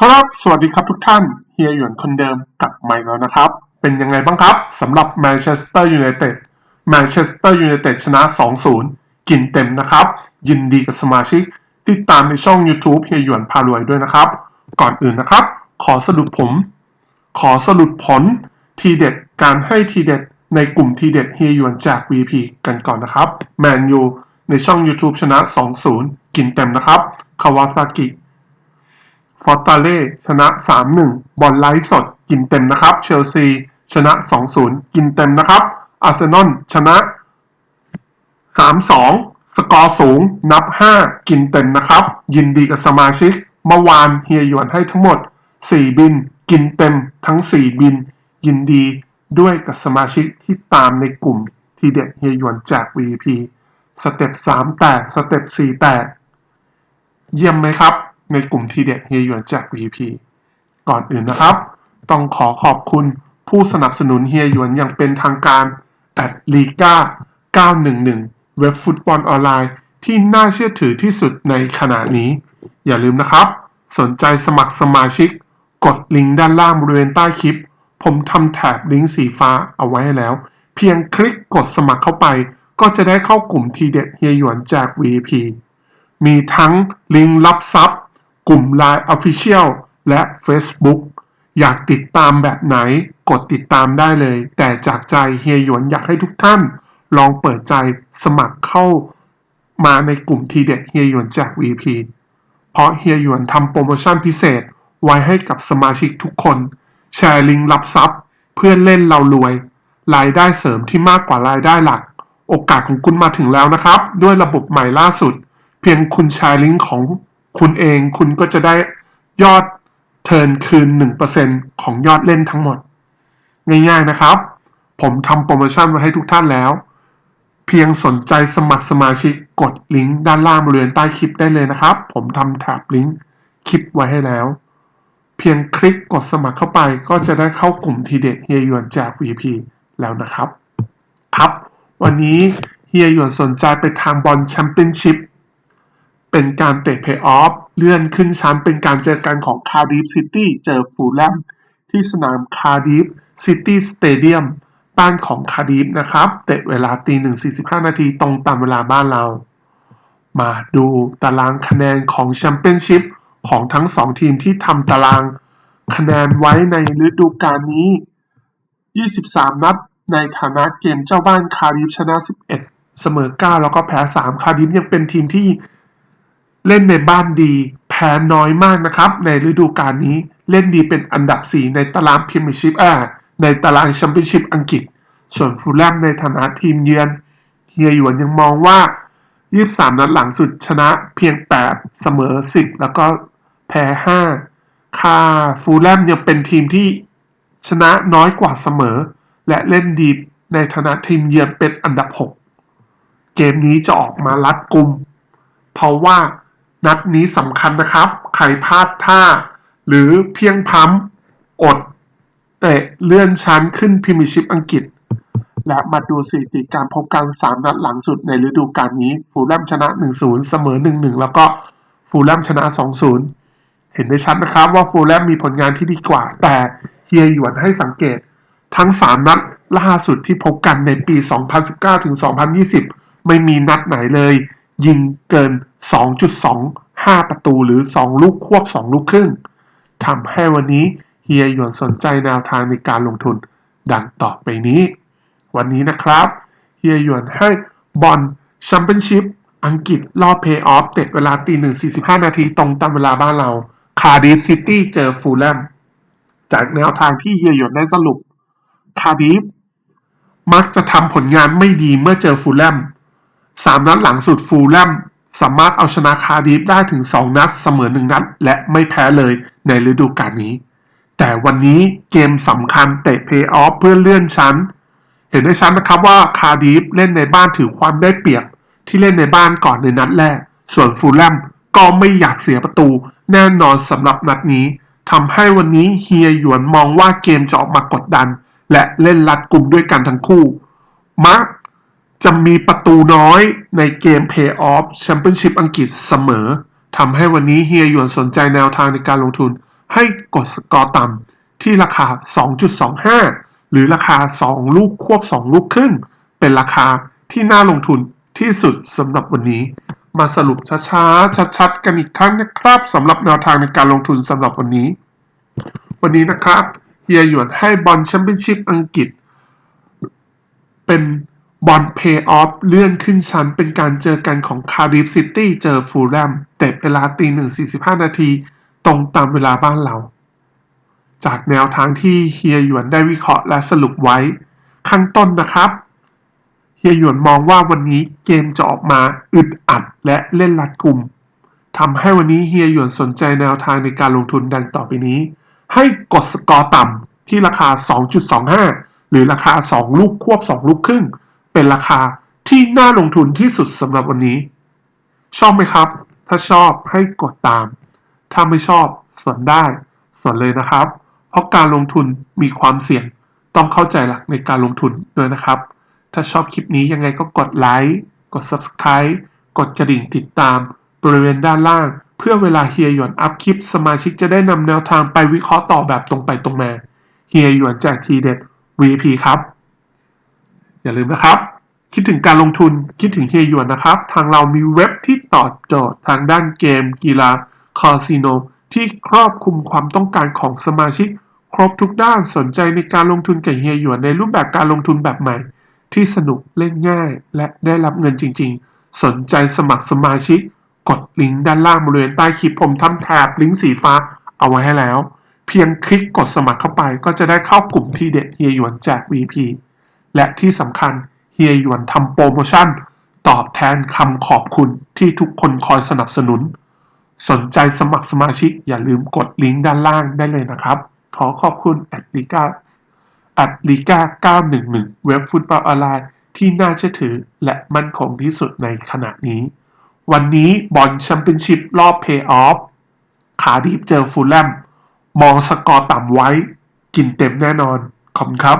ครับ สวัสดีครับทุกท่าน เฮียหยวนคนเดิมกลับมาแล้วนะครับ เป็นยังไงบ้างครับสำหรับแมนเชสเตอร์ยูไนเต็ด แมนเชสเตอร์ยูไนเต็ดชนะ 2-0 กินเต็มนะครับ ยินดีกับสมาชิก ติดตามในช่อง YouTube เฮียหยวนพารวยด้วยนะครับ ก่อนอื่นนะครับ ขอสรุปผม ขอสรุปผลทีเด็ดการให้ทีเด็ดในกลุ่มทีเด็ดเฮียหยวนจาก VP กันก่อนนะครับ แมนยูในช่อง YouTube ชนะ 2-0 กินเต็มนะครับ คาวาซากิ ฟอร์ตาเล่ชนะ 3-1 บอลไลท์สด กินเต็มนะครับ เชลซีชนะ 2-0 กินเต็มนะครับ อาร์เซนอลชนะ 3-2 สกอร์สูง นับ 5 กินเต็มนะครับ ยินดีกับสมาชิก เมื่อวานเฮียหยวนให้ทั้งหมด 4 บิน กินเต็มทั้ง 4 บิน ยินดีด้วยกับสมาชิกที่ตามในกลุ่ม ทีเด็ดเฮียหยวนจาก VP สเต็ป3แตก สเต็ป4แตก เยี่ยมไหมครับ ในกลุ่มทีเด็ดเฮียหยวนจาก VP ก่อนอื่นนะครับ ต้องขอขอบคุณผู้สนับสนุนเฮียหยวนอย่างเป็นทางการ at l i g a 911 เว็บฟุตบอลออนไลน์ที่น่าเชื่อถือที่สุดในขณะนี้ อย่าลืมนะครับ สนใจสมัครสมาชิก กดลิงก์ด้านล่างบริเวณใต้คลิป ผมทำแถบลิงก์สีฟ้าเอาไว้ให้แล้ว เพียงคลิกกดสมัครเข้าไป ก็จะได้เข้ากลุ่มทีเด็ดเฮียหยวนจาก VP มีทั้งลิงก์รับทรัพย กลุ่ม Line Official และ Facebook อยากติดตามแบบไหนกดติดตามได้เลย แต่จากใจเฮียหยวนอยากให้ทุกท่าน ลองเปิดใจสมัครเข้ามาในกลุ่มทีเด็ดเฮียหยวนจาก VP เพราะเฮียหยวนทำโปรโมชั่นพิเศษไว้ให้กับสมาชิกทุกคน แชร์ลิงก์รับทรัพย์ เพื่อนเล่นเรารวย รายได้เสริมที่มากกว่ารายได้หลัก โอกาสของคุณมาถึงแล้วนะครับ ด้วยระบบใหม่ล่าสุด เพียงคุณแชร์ลิงก์ของ คุณเองคุณก็จะได้ยอดเทิร์นคืน 1%ของยอดเล่นทั้งหมด ง่ายๆนะครับ ผมทำโปรโมชั่นไว้ให้ทุกท่านแล้ว เพียงสนใจสมัครสมาชิกกดลิงก์ด้านล่างบริเวณใต้คลิปได้เลยนะครับ ผมทำแท็บลิงก์คลิปไว้ให้แล้ว เพียงคลิกกดสมัครเข้าไปก็จะได้เข้ากลุ่มทีเด็ดเฮียหยวนจาก VP แล้วนะครับ ครับ วันนี้เฮียหยวนสนใจไปทางบอลแชมเปี้ยนชิพ เป็นการเตะเพย์ออฟเลื่อนขึ้นชั้นเป็นการเจอกันของคาร์ดิฟซิตี้เจอฟูลแลมที่สนามคาร์ดิฟซิตี้สเตเดียมบ้านของคาร์ดิฟนะครับเตะเวลาตีหนึ่งสี่สิบห้านาทีตรงตามเวลาบ้านเรา มาดูตารางคะแนนของแชมเปี้ยนชิพของทั้งสองทีมที่ทำตารางคะแนนไว้ในฤดูกาลนี้ 23 นัดในฐานะเกมเจ้าบ้านคาริฟชนะ 11 เสมอ 9 แล้วก็แพ้ 3 คาริฟยังเป็นทีมที่ เล่นในบ้านดี แพ้น้อยมากนะครับ ในฤดูกาลนี้เล่นดีเป็นอันดับ 4 ในตารางพรีเมียร์ชิพอ่าในตารางแชมเปี้ยนชิพอังกฤษ ส่วนฟูลแลมในฐานะทีมเยือนเฮียหยวนยังมองว่า 23 นัดหลังสุดชนะเพียง 8 เสมอ 10 แล้วก็แพ้ 5 ค่าฟูลแลมยังเป็นทีมที่ชนะน้อยกว่าเสมอ และเล่นดีในฐานะทีมเยือนเป็นอันดับ 6 เกมนี้จะออกมารัดกุม เพราะว่า นัดนี้สำคัญนะครับ ใครพลาดท่า หรือเพียงพล้ำอดเตะเลื่อนชั้นขึ้นพรีมียร์ชิพอังกฤษ และมาดูสถิติการพบกัน3นัดหลังสุดในฤดูกาลนี้ ฟูลแลมชนะ 1-0 เสมอ 1-1 แล้วก็ฟูลแลมชนะ 2-0 เห็นได้ชัดนะครับว่าฟูลแลมมีผลงานที่ดีกว่า แต่เฮียหยวนให้สังเกต ทั้ง 3 นัดล่าสุดที่พบกันในปี 2019-2020 ไม่มีนัดไหนเลย ยิงเกิน 2.25 ประตูหรือ 2 ลูกควบ 2 ลูกครึ่งทำให้วันนี้เฮียหยวนสนใจแนวทางในการลงทุนดังต่อไปนี้ วันนี้นะครับเฮียหยวนให้บอลแชมเปี้ยนชิพอังกฤษรอบเพย์ออฟเตะเวลาตีหนึ่งสี่สิบห้านาทีตรงตามเวลาบ้านเรา คาร์ดิฟซิตี้เจอฟูลแลมจากแนวทางที่เฮียหยวนได้สรุป คาร์ดิฟมักจะทำผลงานไม่ดีเมื่อเจอฟูลแลม สามนัดหลังสุดฟูลแลมสามารถเอาชนะคาร์ดิฟได้ถึง 2 นัดเสมอหนึ่งนัด และไม่แพ้เลยในฤดูกาลนี้ แต่วันนี้เกมสำคัญเตะเพย์ออฟเพื่อเลื่อนชั้น เห็นได้ชัดนะครับว่าคาร์ดิฟเล่นในบ้านถือความได้เปรียบ ที่เล่นในบ้านก่อนในนัดแรก ส่วนฟูลแลมก็ไม่อยากเสียประตู แน่นอนสำหรับนัดนี้ทำให้วันนี้เฮียหยวนมองว่าเกมจะออกมากดดัน และเล่นรัดกลุ่มด้วยกันทั้งคู่มัก จะมีประตูน้อยในเกม Play-off Championship อังกฤษเสมอทำให้วันนี้เฮียหยวนสนใจแนวทางในการลงทุน ให้กดสกอร์ต่ำที่ราคา 2.25 หรือราคา 2 ลูกควบ 2 ลูกครึ่ง เป็นราคาที่น่าลงทุนที่สุดสำหรับวันนี้ มาสรุปช้าๆ ชัดๆ กันอีกครั้งนะครับสำหรับแนวทางในการลงทุนสำหรับวันนี้ วันนี้นะครับเฮียหยวนให้บอลแชมเปี้ยนชิพอังกฤษ เป็น บอลเพย์ออฟเลื่อนขึ้นชั้นเป็นการเจอกันของคาร์ดิฟซิตี้เจอฟูลแลมเตะเวลาตีหนึ่งสี่สิบห้านาทีตรงตามเวลาบ้านเรา จากแนวทางที่เฮียหยวนได้วิเคราะห์และสรุปไว้ ข้างต้นนะครับ เฮียหยวนมองว่าวันนี้เกมจะออกมาอึดอัดและเล่นรัดกุมทำให้วันนี้เฮียหยวนสนใจแนวทางในการลงทุนดังต่อไปนี้ ให้กดสกอร์ต่ำที่ราคา 2.25 หรือราคา 2 ลูกควบ 2 ลูกครึ่ง เป็นราคาที่น่าลงทุนที่สุดสำหรับวันนี้ ชอบไหมครับ ถ้าชอบให้กดตาม ถ้าไม่ชอบส่วนได้ส่วนเลยนะครับ เพราะการลงทุนมีความเสี่ยงต้องเข้าใจหลักในการลงทุนด้วยนะครับ ถ้าชอบคลิปนี้ยังไงก็กดไลค์กด Subscribe กดกระดิ่งติดตามบริเวณด้านล่าง เพื่อเวลาเฮียหยวนอัพคลิป สมาชิกจะได้นำแนวทางไปวิเคราะห์ต่อแบบตรงไปตรงมาเฮียหยวนแจกทีเด็ด VP ครับ อย่าลืมนะครับ คิดถึงการลงทุนคิดถึงเฮียหยวนนะครับ ทางเรามีเว็บที่ตอบโจทย์ทางด้านเกม กีฬาคาสิโน ที่ครอบคลุมความต้องการของสมาชิก ครบทุกด้านสนใจในการลงทุนกับเฮียหยวนในรูปแบบการลงทุนแบบใหม่ ที่สนุกเล่นง่าย และได้รับเงินจริง ๆ สนใจสมัครสมาชิก กดลิงก์ด้านล่างบริเวณใต้คลิปผมทำแถบลิงก์สีฟ้าเอาไว้ให้แล้ว เพียงคลิกกดสมัครเข้าไปก็จะได้เข้ากลุ่มที่เด็ดเฮียหยวนแจก VP และที่สำคัญ เฮียหยวนทำโปรโมชั่น ตอบแทนคำขอบคุณที่ทุกคนคอยสนับสนุน สนใจสมัครสมาชิกอย่าลืมกดลิงก์ด้านล่างได้เลยนะครับ ขอขอบคุณแอดลิกาแอดลิกา911 เว็บฟุตบอลออนไลน์ที่น่าเชื่อถือและมั่นคงที่สุดในขณะนี้ วันนี้บอลแชมเปี้ยนชิพรอบเพย์ออฟขาดีฟเจอฟูลแลมมองสกอร์ต่ำไว้ กินเต็มแน่นอน ขอบคุณครับ